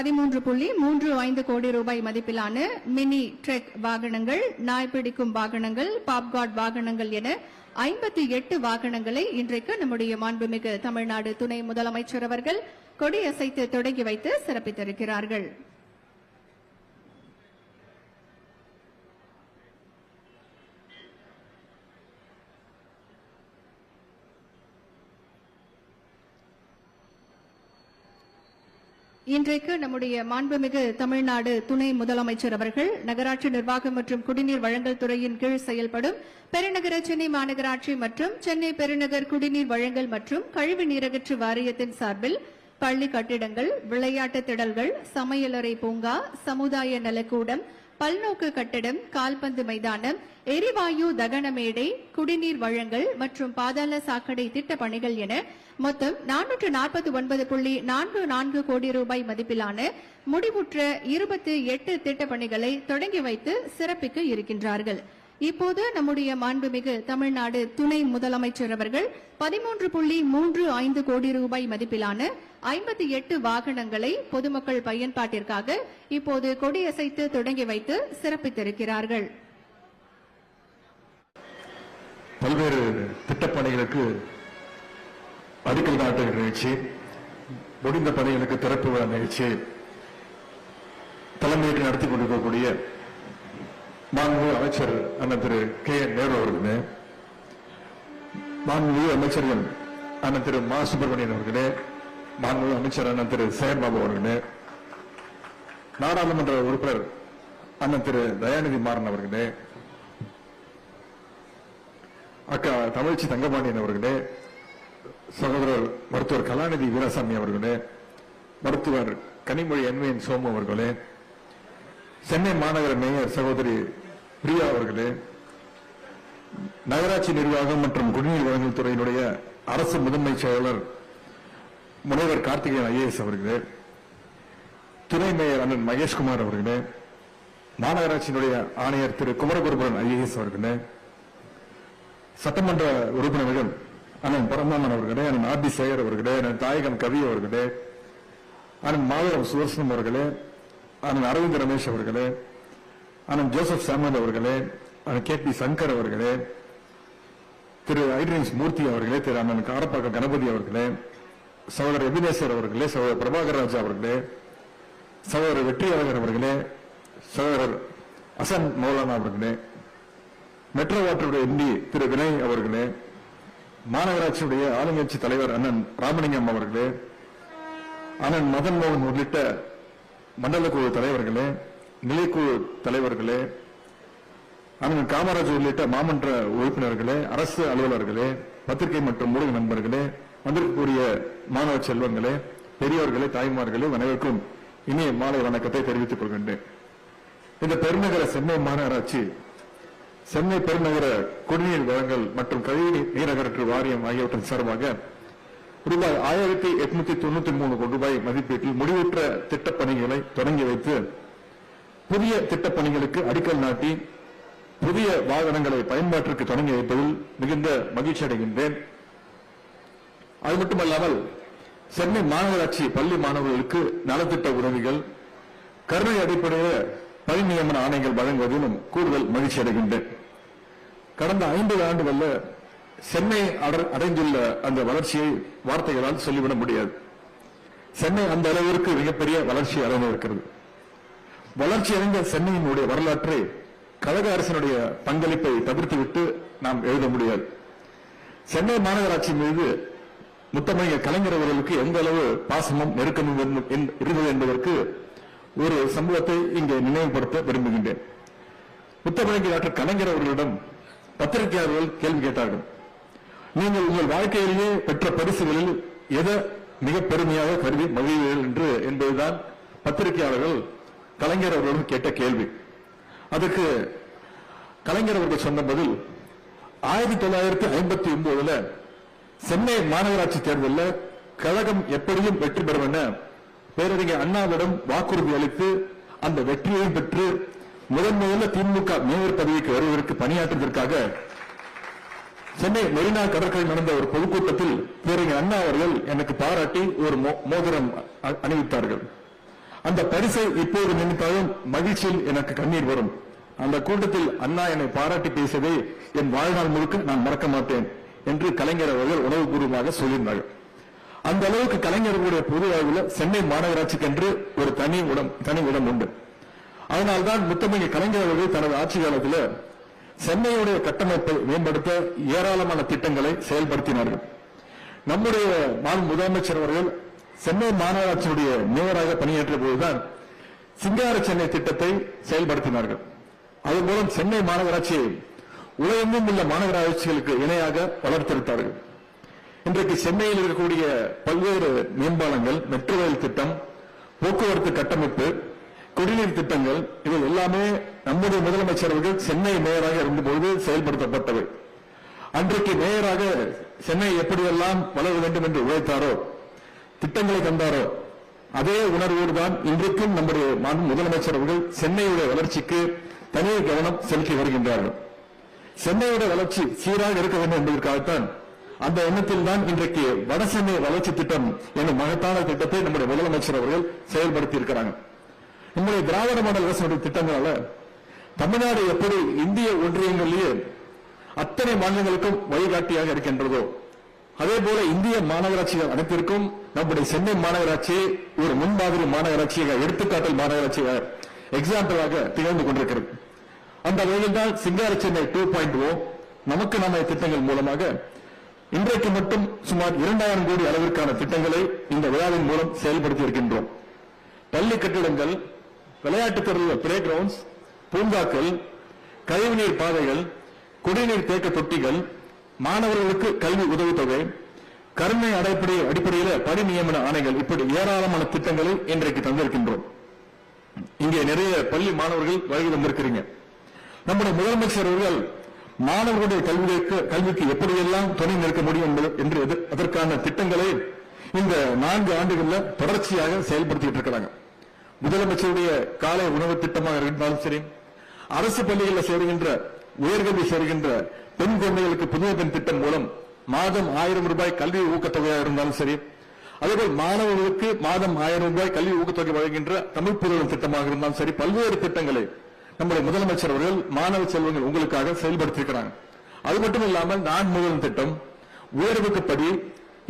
பதிமூன்று புள்ளி மூன்று ஐந்து கோடி ரூபாய் மதிப்பிலான மினி ட்ரெக் வாகனங்கள் நாய் பிடிக்கும் வாகனங்கள் பாப்கார்ட் வாகனங்கள் என ஐம்பத்தி எட்டு வாகனங்களை இன்றைக்கு நம்முடைய மாண்புமிகு தமிழ்நாடு துணை முதலமைச்சர் அவர்கள் கொடியசைத்து தொடங்கி வைத்து சிறப்பித்திருக்கிறார்கள். இன்றைக்கு நம்முடைய மாண்புமிகு தமிழ்நாடு துணை முதலமைச்சர் அவர்கள் நகராட்சி நிர்வாகம் மற்றும் குடிநீர் வழங்கல் துறையின் கீழ் செயல்படும் பெருநகர சென்னை மாநகராட்சி மற்றும் சென்னை பெருநகர் குடிநீர் வழங்கல் மற்றும் கழிவு நீரகற்று வாரியத்தின் சார்பில் பள்ளி கட்டிடங்கள் விளையாட்டு திடல்கள் சமையலறை பூங்கா சமுதாய நலக்கூடம் பல்நோக்கு கட்டடம் கால்பந்து மைதானம் எரிவாயு தகன மேடை குடிநீர் வழங்கல் மற்றும் பாதாள சாக்கடை திட்ட பணிகள் என மொத்தம் நானூற்று நாற்பத்தி ஒன்பது புள்ளி நான்கு நான்கு கோடி ரூபாய் மதிப்பிலான முடிவுற்ற இருபத்தி எட்டு திட்டப் பணிகளை தொடங்கி வைத்து சிறப்பிக்க இருக்கின்றார்கள். இப்போது நம்முடைய மாண்புமிகு தமிழ்நாடு துணை முதலமைச்சர் அவர்கள் பதிமூன்று புள்ளி மூன்று ஐந்து கோடி ரூபாய் மதிப்பிலான ஐம்பத்தி எட்டு வாகனங்களை பொதுமக்கள் பயன்பாட்டிற்காக இப்போது கொடியசைத்து தொடங்கி வைத்து சிறப்பித்திருக்கிறார்கள். பல்வேறு திட்டப்பணிகளுக்கு அடிக்கல் நாட்டு நிகழ்ச்சி முடிந்த பணிகளுக்கு திறப்பு விழா நிகழ்ச்சி தலைமையேற்று நடத்தி கொண்டிருக்கக்கூடிய மாண்புமிகு அமைச்சர் அண்ணன் திரு கே என் நேரு அவர்களே மாண்புமிகு அமைச்சர்கள் அண்ணன் திரு மா சுப்பிரமணியன் அவர்களே மாண்புமிகு அமைச்சர் அண்ணன் திரு சேகர்பாபு அவர்களே நாடாளுமன்ற உறுப்பினர் அண்ணன் திரு தயாநிதி மாறன் அவர்களே அக்கா தமிழ்ச்சி தங்கபாண்டியன் அவர்களே சகோதரர் மருத்துவர் கலாநிதி வீராசாமி அவர்களே மருத்துவர் கனிமொழி என்விஎன் சோமு அவர்களே சென்னை மாநகர மேயர் சகோதரி பிரியா அவர்களே நகராட்சி நிர்வாகம் மற்றும் குடிநீர் வழங்கல் துறையினுடைய அரசு முதன்மை செயலர் முனைவர் கார்த்திகேயன் ஐஏஎஸ் அவர்களே துணை மேயர் அண்ணன் மகேஷ்குமார் அவர்களே மாநகராட்சியினுடைய ஆணையர் திரு குமரகுருபுரன் ஐஏஎஸ் அவர்களே சட்டமன்ற உறுப்பினர்கள் அண்ணன் பரமாமன் அவர்களே அண்ணன் ஆர் டி சேகர் அவர்களே அண்ணன் தாயகன் கவி அவர்களே அண்ணன் மாதவரம் சுதர்சனம் அவர்களே அண்ணன் அரவிந்த் ரமேஷ் அவர்களே ஆனால் ஜோசப் சாமுவல் அவர்களே கே பி சங்கர் அவர்களே திரு ஐட்ரின்ஸ் மூர்த்தி அவர்களே திரு அண்ணன் காரப்பாக்க கணபதி அவர்களே சகோதரர் எபினேஸ்வர் அவர்களே சகோதரர் பிரபாகர் ராஜா அவர்களே சகோதரர் வெற்றியாளர் அவர்களே சகோதரர் அசன் மௌலானா அவர்களே மெட்ரோ வாட்டருடைய எம்பி திரு வினய் அவர்களே மாநகராட்சியுடைய ஆளுங்கட்சி தலைவர் அண்ணன் ராமலிங்கம் அவர்களே அண்ணன் மதன் மோகன் உள்ளிட்ட மண்டல குழு தலைவர்களே நிலைக்குழு தலைவர்களே அண்ணன் காமராஜ் உள்ளிட்ட மாமன்ற உறுப்பினர்களே அரசு அலுவலர்களே பத்திரிகை மற்றும் ஊடக நண்பர்களே வந்திருக்கக்கூடிய மாணவ செல்வங்களே பெரியவர்களே தாய்மார்களே அனைவருக்கும் இனிய மாலை வணக்கத்தை தெரிவித்துக் கொள்கின்றேன். இந்த பெருநகர சென்னை மாநகராட்சி சென்னை பெருநகர குடிநீர் வழங்கல் மற்றும் கழிவு நீரகற்று வாரியம் ஆகியவற்றின் சார்பாக ரூபாய் ஆயிரத்தி எட்நூத்தி தொண்ணூத்தி மூணு கோடி ரூபாய் மதிப்பீட்டில் முடிவுற்ற திட்டப்பணிகளை தொடங்கி வைத்து புதிய திட்டப் பணிகளுக்கு அடிக்கல் நாட்டி புதிய வாகனங்களை பயன்பாட்டிற்கு தொடங்கி வைப்பதில் மிகுந்த மகிழ்ச்சி அடைகின்றேன். அது மட்டுமல்லாமல் சென்னை மாநகராட்சி பள்ளி மாணவர்களுக்கு நலத்திட்ட உதவிகள் கருணை அடிப்படையில் பணி நியமன ஆணைகள் வழங்குவதிலும் கூடுதல் மகிழ்ச்சி அடைகின்றேன். கடந்த ஐம்பது ஆண்டுகளில் சென்னை அட- அடைந்துள்ள அந்த வளர்ச்சியை வார்த்தைகளால் சொல்லிவிட முடியாது. சென்னை அந்த அளவிற்கு மிகப்பெரிய வளர்ச்சி அடைந்திருக்கிறது. வளர்ச்சி அடைந்த சென்னையினுடைய வரலாற்றை கழக அரசினுடைய பங்களிப்பை தவிர்த்துவிட்டு நாம் எழுத முடியாது. சென்னை மாநகராட்சி மீது முத்தமிழர் கலைஞர் அவர்களுக்கு எந்த அளவு பாசமும் நெருக்கமும் இருந்தது என்பதற்கு ஒரு சம்பவத்தை இங்கே நினைவுபடுத்த விரும்புகின்றேன். முத்தமிழர் டாக்டர் கலைஞர் அவர்களிடம் பத்திரிகையாளர்கள் கேள்வி கேட்டார்கள். நீங்கள் உங்கள் வாழ்க்கையிலேயே பெற்ற பரிசுகளில் எதை மிக பெருமையாக கருதி மகிழ்வீர்கள் என்று? என்பதுதான் பத்திரிகையாளர்கள் கலைஞர் அவர்களிடம் கேட்ட கேள்வி. அதற்கு கலைஞர் அவர்கள் சொன்ன பதில் ஆயிரத்தி தொள்ளாயிரத்தி ஐம்பத்தி ஒன்பதுல சென்னை மாநகராட்சி தேர்தலில் கழகம் எப்படியும் வெற்றி பெறும் என பேரறிஞர் அண்ணாவிடம் வாக்குறுதி அளித்து அந்த வெற்றியையும் பெற்று முதன் முதல்ல திமுக மேயர் பதவிக்கு வருவதற்கு பணியாற்றுவதற்காக சென்னை மெரினா கடற்கரை நடந்த ஒரு பொதுக்கூட்டத்தில் பேரறிஞர் அண்ணா அவர்கள் எனக்கு பாராட்டி ஒரு மோ- மோதிரம் அ- அணிவித்தார்கள். அந்த பரிசை இப்போது நினைத்தாலும் மகிழ்ச்சியில் எனக்கு கண்ணீர் வரும். அந்த கூட்டத்தில் அண்ணா என்னை பாராட்டி பேசியதை என் வாழ்நாள் முழுக்க நான் மறக்க மாட்டேன் என்று கலைஞர் அவர்கள் உணவுபூர்வமாக சொல்லியிருந்தார்கள். அந்த அளவுக்கு கலைஞர்களுடைய பொது வாழ்வில் சென்னை மாநகராட்சிக்கு என்று ஒரு தனி இடம் தனி இடம் உண்டு. அதனால்தான் முத்தமிழ் கலைஞர் அவர்கள் தனது ஆட்சி காலத்தில் சென்னையுடைய கட்டமைப்பை மேம்படுத்த ஏராளமான திட்டங்களை செயல்படுத்தினார்கள். நம்முடைய மாநில முதலமைச்சர் அவர்கள் சென்னை மாநகராட்சியுடைய மேயராக பணியாற்றிய போதுதான் சிங்கார சென்னை திட்டத்தை செயல்படுத்தினார்கள். அதன் மூலம் சென்னை மாநகராட்சியை உலகெங்கும் உள்ள மாநகராட்சிகளுக்கு இணையாக வளர்த்தெடுத்தார்கள் இன்றைக்கு சென்னையில் இருக்கக்கூடிய பல்வேறு மேம்பாலங்கள் மெட்ரோ ரயில் திட்டம் போக்குவரத்து கட்டமைப்பு குடிநீர் திட்டங்கள் இவை எல்லாமே நம்முடைய முதலமைச்சர் அவர்கள் சென்னை மேயராக இருந்தபோது செயல்படுத்தப்பட்டவை. அன்றைக்கு மேயராக சென்னை எப்படியெல்லாம் வளர வேண்டும் என்று உழைத்தாரோ திட்டங்களை தந்தாரோ? அதே உணர்வோடு தான் இன்றைக்கும் நம்முடைய முதலமைச்சர் அவர்கள் சென்னையுடைய வளர்ச்சிக்கு தனி கவனம் செலுத்தி வருகின்றார்கள். சென்னையோட வளர்ச்சி சீராக இருக்க வேண்டும் என்பதற்காகத்தான் அந்த எண்ணத்தில் தான் இன்றைக்கு வட சென்னை வளர்ச்சி திட்டம் என்னும் மகத்தான திட்டத்தை நம்முடைய முதலமைச்சர் அவர்கள் செயல்படுத்தி இருக்கிறாங்க நம்முடைய திராவிட மாடல் அரசுடைய திட்டங்களால தமிழ்நாடு எப்படி இந்திய ஒன்றியங்களிலேயே அத்தனை மாநிலங்களுக்கும் வழிகாட்டியாக இருக்கின்றதோ அதே போல இந்திய மாநகராட்சிகள் அனைத்திற்கும் நம்முடைய சென்னை மாநகராட்சி ஒரு முன்மாதிரி மாநகராட்சியாக எடுத்துக்காட்டல் மாநகராட்சியாக எக்ஸாம்பிளாக திகழ்ந்து கொண்டிருக்கிறது. அந்த வகையில் தான் சிங்கார சென்னை டூ பாயிண்ட் ஓ நமக்கு நாம திட்டங்கள் மூலமாக இன்றைக்கு மட்டும் சுமார் இரண்டாயிரம் கோடி அளவிற்கான திட்டங்களை இந்த விழாவின் மூலம் செயல்படுத்தி இருக்கின்றோம். பள்ளி கட்டிடங்கள் விளையாட்டு துறையில் பிளே கிரவுண்ட்ஸ் பூங்காக்கள் கழிவுநீர் பாதைகள் குடிநீர் தேக்க தொட்டிகள் மாணவர்களுக்கு கல்வி உதவித்தொகை கருணை அடிப்படை அடிப்படையில் பணி நியமன ஆணைகள் இப்படி ஏராளமான திட்டங்களை இன்றைக்கு தந்திருக்கின்றோம். இங்கே நிறைய பள்ளி மாணவர்கள் வருகை வந்திருக்கிறீங்க நம்முடைய முதலமைச்சர் அவர்கள் மாணவர்களுடைய கல்விக்கு கல்விக்கு எப்படியெல்லாம் துணை நிற்க முடியும் என்று அதற்கான திட்டங்களை இந்த நான்கு ஆண்டுகளில் தொடர்ச்சியாக செயல்படுத்திட்டு இருக்கிறாங்க. முதலமைச்சருடைய காலை உணவு திட்டமாக இருந்தாலும் சரி அரசு பள்ளிகளில் சேருகின்ற உயர்கல்வி சேருகின்ற பெண் குழந்தைகளுக்கு புதுமை பெண் திட்டம் மூலம் மாதம் ஆயிரம் ரூபாய் கல்வி ஊக்கத்தொகையாக இருந்தாலும் சரி அதேபோல் மாணவர்களுக்கு மாதம் ஆயிரம் ரூபாய் கல்வி ஊக்கத்தொகை வழங்குகின்ற தமிழ் புதல்வன் திட்டமாக இருந்தாலும் சரி பல்வேறு திட்டங்களை நம்முடைய முதலமைச்சர் அவர்கள் மாணவ செல்வங்கள் உங்களுக்காக செயல்படுத்தியிருக்கிறாங்க. அது மட்டும் இல்லாமல் நான் முதல் திட்டம் உயர்வுக்குப்படி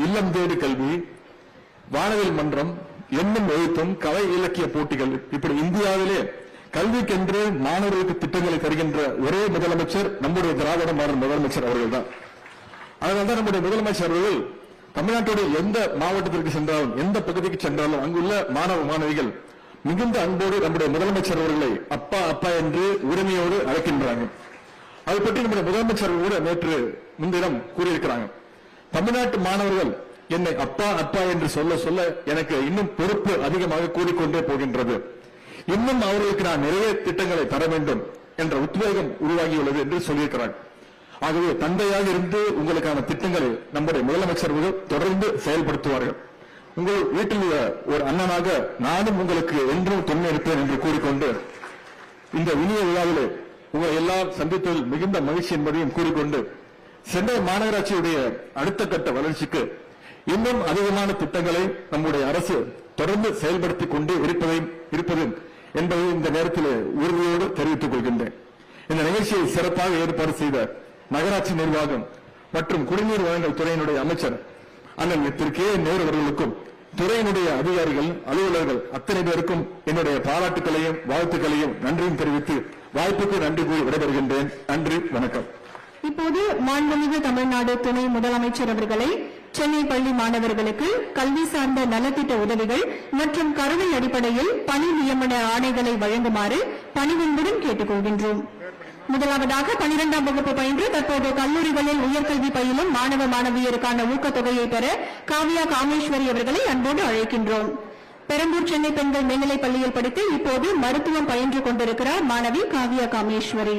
இல்லம் தேடி கல்வி வானவில் மன்றம் எண்ணும் எழுத்தும் கலை இலக்கிய போட்டிகள். இப்படி இந்தியாவிலே கல்விக்கென்று மாணவர்களுக்கு திட்டங்களை தருகின்ற ஒரே முதலமைச்சர் நம்முடைய திராவிட மாநில முதலமைச்சர் அவர்கள் தான் அதனால்தான் நம்முடைய முதலமைச்சர் அவர்கள் தமிழ்நாட்டுடைய எந்த மாவட்டத்திற்கு சென்றாலும் எந்த பகுதிக்கு சென்றாலும் அங்குள்ள மாணவ மாணவிகள் மிகுந்த அன்போடு நம்முடைய முதலமைச்சர் அவர்களை அப்பா அப்பா என்று உரிமையோடு அழைக்கின்றாங்க. அதை பற்றி நம்முடைய முதலமைச்சர் கூட நேற்று முன்தினம் கூறியிருக்கிறாங்க. தமிழ்நாட்டு மாணவர்கள் என்னை அப்பா அப்பா என்று சொல்ல சொல்ல எனக்கு இன்னும் பொறுப்பு அதிகமாக கூடிக்கொண்டே போகின்றது. இன்னும் அவர்களுக்கு நான் நிறைய திட்டங்களை தர வேண்டும் என்ற உத்வேகம் உருவாகியுள்ளது என்று சொல்லியிருக்கிறார் ஆகவே தந்தையாக இருந்து உங்களுக்கான திட்டங்களை நம்முடைய முதலமைச்சர் தொடர்ந்து செயல்படுத்துவார்கள். உங்கள் வீட்டில் உள்ள ஒரு அண்ணனாக நானும் உங்களுக்கு என்றும் துணை இருப்பேன் என்று கூறிக்கொண்டு இந்த இனிய விழாவிலே உங்களை எல்லாம் சந்தித்ததில் மிகுந்த மகிழ்ச்சி என்பதையும் கூறிக்கொண்டு சென்னை மாநகராட்சியுடைய அடுத்த கட்ட வளர்ச்சிக்கு இன்னும் அதிகமான திட்டங்களை நம்முடைய அரசு தொடர்ந்து செயல்படுத்திக் கொண்டு இருப்பதையும் இருப்பது என்பதை இந்த நேரத்தில் உறுதியோடு தெரிவித்துக் கொள்கின்றேன். இந்த நிகழ்ச்சியை சிறப்பாக ஏற்பாடு செய்த நகராட்சி நிர்வாகம் மற்றும் குடிநீர் வழங்கல் துறையினுடைய அமைச்சர் அண்ணன் திரு. கே. நேரு அவர்களுக்கும் துறையினுடைய அதிகாரிகள் அலுவலர்கள் அத்தனை பேருக்கும் என்னுடைய பாராட்டுகளையும் வாழ்த்துக்களையும் நன்றியும் தெரிவித்து வாய்ப்புக்கு நன்றி கூறி விடைபெறுகின்றேன். நன்றி வணக்கம். இப்போது மாண்புமிகு தமிழ்நாடு துணை முதலமைச்சர் அவர்களை சென்னை பள்ளி மாணவர்களுக்கு கல்வி சார்ந்த நலத்திட்ட உதவிகள் மற்றும் கருணை அடிப்படையில் பணி நியமன ஆணைகளை வழங்குமாறு பணிவன்புடன் கேட்டுக் கொள்கின்றோம் முதலாவதாக பனிரெண்டாம் வகுப்பு பயின்று தற்போது கல்லூரிகளில் உயர்கல்வி பயிலும் மாணவ மாணவியருக்கான ஊக்கத்தொகையை பெற காவியா காமேஸ்வரி அவர்களை அன்போடு அழைக்கின்றோம். பெரம்பூர் சென்னை பெண்கள் மேல்நிலைப் பள்ளியில் படித்து இப்போது மருத்துவம் பயின்று கொண்டிருக்கிறார் மாணவி காவியா காமேஸ்வரி.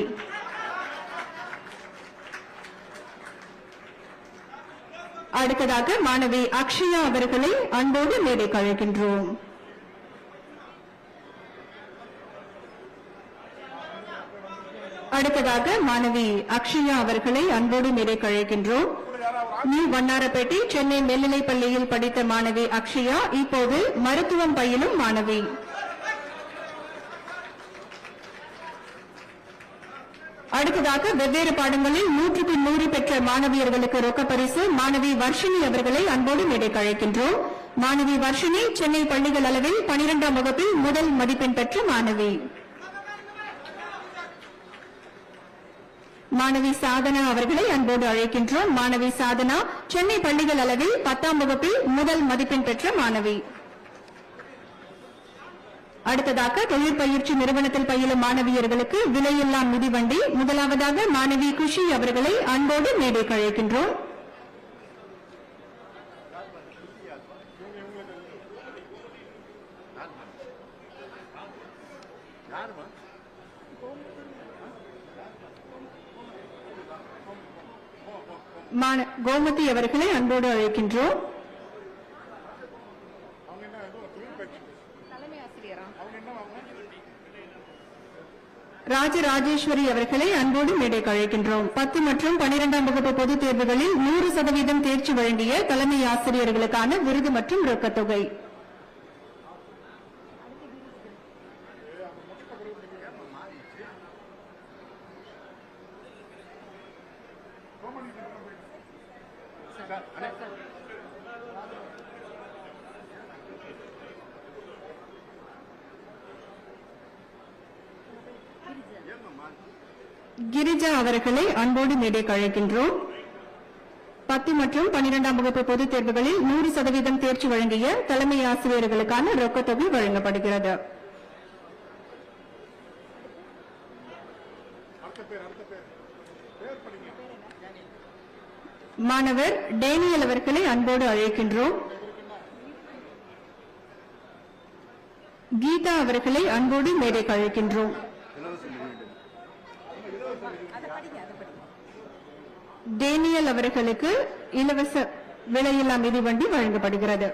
அடுத்ததாக மாணவி அக்ஷயா அவர்களை அன்போடு மேடைக்கு அழைக்கின்றோம். அடுத்ததாக மாணவி அக்ஷயா அவர்களை அன்போடு நிறை கழிக்கின்றோம் நியூ வண்ணாரப்பேட்டை சென்னை மேல்நிலைப் பள்ளியில் படித்த மாணவி அக்ஷயா இப்போது மருத்துவம் பயிலும் மாணவி. அடுத்ததாக வெவ்வேறு பாடங்களில் நூற்றுக்கு நூறு பெற்ற மாணவியர்களுக்கு ரொக்க மாணவி வர்ஷினி அவர்களை அன்போடு மேடை கழிக்கின்றோம் மாணவி வர்ஷினி சென்னை பள்ளிகள் அளவில் பனிரெண்டாம் வகுப்பில் முதல் மதிப்பெண் பெற்ற மாணவி. மாணவி சாதனா அவர்களை அன்போடு அழைக்கின்றோம் மாணவி சாதனா சென்னை பள்ளிகள் அளவில் பத்தாம் வகுப்பில் முதல் மதிப்பெண் பெற்ற மாணவி. அடுத்ததாக தொழிற்பயிற்சி நிறுவனத்தில் பயிலும் மாணவியர்களுக்கு விலையில்லா மிதிவண்டி முதலாவதாக மாணவி குஷி அவர்களை அன்போடு மேடைக்கு அழைக்கின்றோம் மாண- கோமதி அவர்களை அன்போடு அழைக்கின்றோம். ராஜராஜேஸ்வரி அவர்களை அன்போடு மேடைக்கு அழைக்கின்றோம். பத்து மற்றும் பனிரெண்டாம் வகுப்பு பொதுத் தேர்வுகளில் நூறு சதவீதம் தேர்ச்சி வழங்கிய தலைமை ஆசிரியர்களுக்கான விருது மற்றும் ரொக்கத்தொகை. கிரிஜா அவர்களை அன்போடு மேடைக்கு அழைக்கின்றோம் பத்து மற்றும் பனிரெண்டாம் வகுப்பு பொதுத் தேர்வுகளில் நூறு சதவீதம் தேர்ச்சி வழங்கிய தலைமை ஆசிரியர்களுக்கான ரொக்கத்தொகை வழங்கப்படுகிறது. மாணவர் டேனியல் அவர்களை அன்போடு அழைக்கின்றோம். கீதா அவர்களை அன்போடு மேடைக்கு அழைக்கின்றோம் டேனியல் அவர்களுக்கு இலவச விலையில்லா மிதிவண்டி வழங்கப்படுகிறது.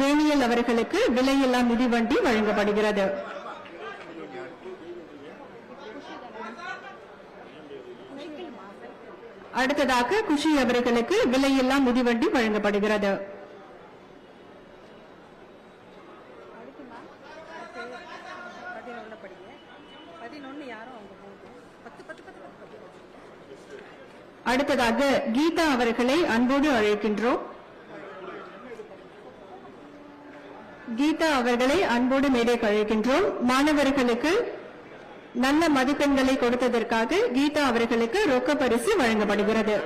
டேனியல் அவர்களுக்கு விலையில்லா மிதிவண்டி வழங்கப்படுகிறது. அடுத்ததாக குஷி அவர்களுக்கு விலையில்லா மிதிவண்டி வழங்கப்படுகிறது பதினொன்று படிங்க பதினொன்று யாரும் அவங்க போகும் பத்து பத்து பத்து பத்து பத்து அடுத்ததாக கீதா அவர்களை அன்போடு அழைக்கின்றோம். கீதா அவர்களை அன்போடு மேடைக்கு அழைக்கின்றோம். மாணவர்களுக்கு நல்ல மதிப்பெண்களை கொடுத்ததற்காக கீதா அவர்களுக்கு ரொக்க பரிசு வழங்கப்படுகிறது.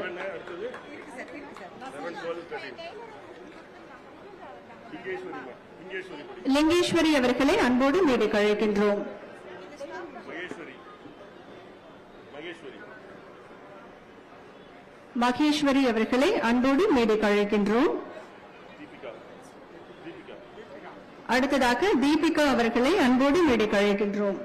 லிங்கேஸ்வரி லிங்கேஸ்வரி அவர்களை அன்போடு மேடைக்கு அழைக்கின்றோம் மகேஸ்வரி மகேஸ்வரி மகேஸ்வரி அவர்களை அன்போடு மேடைக்கு அழைக்கின்றோம். அடுத்ததாக தீபிகா அவர்களை அன்போடு மேடைக்கு அழைக்கின்றோம்.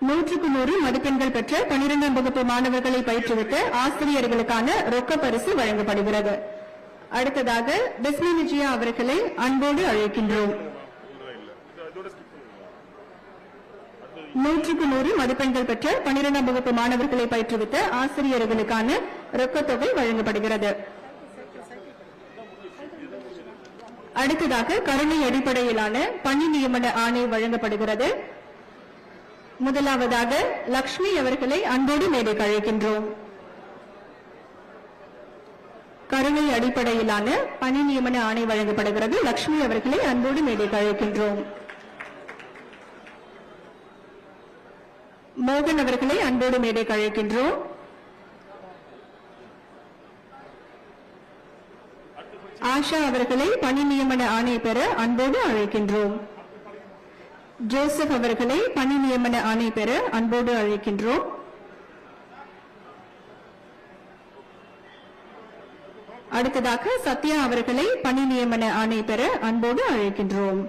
நூற்றுக்கு நூறு மதிப்பெண்கள் பெற்ற பனிரெண்டாம் வகுப்பு மாணவர்களை பயிற்றுவித்த ஆசிரியர்களுக்கான ரொக்க பரிசு வழங்கப்படுகிறது. அடுத்ததாக பிஸ்மி விஜயா அவர்களை அன்போடு அழைக்கின்றோம். நூற்றுக்கு நூறு மதிப்பெண்கள் பெற்ற பனிரெண்டாம் வகுப்பு மாணவர்களை பயிற்றுவித்த ஆசிரியர்களுக்கான ரொக்கத்தொகை வழங்கப்படுகிறது. அடுத்ததாக கருணை அடிப்படையிலான பணி நியமன ஆணை வழங்கப்படுகிறது. முதலாவதாக லக்ஷ்மி அவர்களை அன்போடு மேடை அழைக்கின்றோம். கருணை அடிப்படையிலான பணி நியமன ஆணை வழங்கப்படுகிறது. லக்ஷ்மி அவர்களை அன்போடு மேடை அழைக்கின்றோம். மோகன் அவர்களை அன்போடு மேடைக்கு அழைக்கின்றோம். ஆஷா அவர்களை பணி நியமன ஆணை பெற அன்போடு அழைக்கின்றோம். ஜோசப் அவர்களை பணி நியமன ஆணை பெற அன்போடு அழைக்கின்றோம். அடுத்ததாக சத்யா அவர்களை பணி நியமன ஆணை பெற அன்போடு அழைக்கின்றோம்.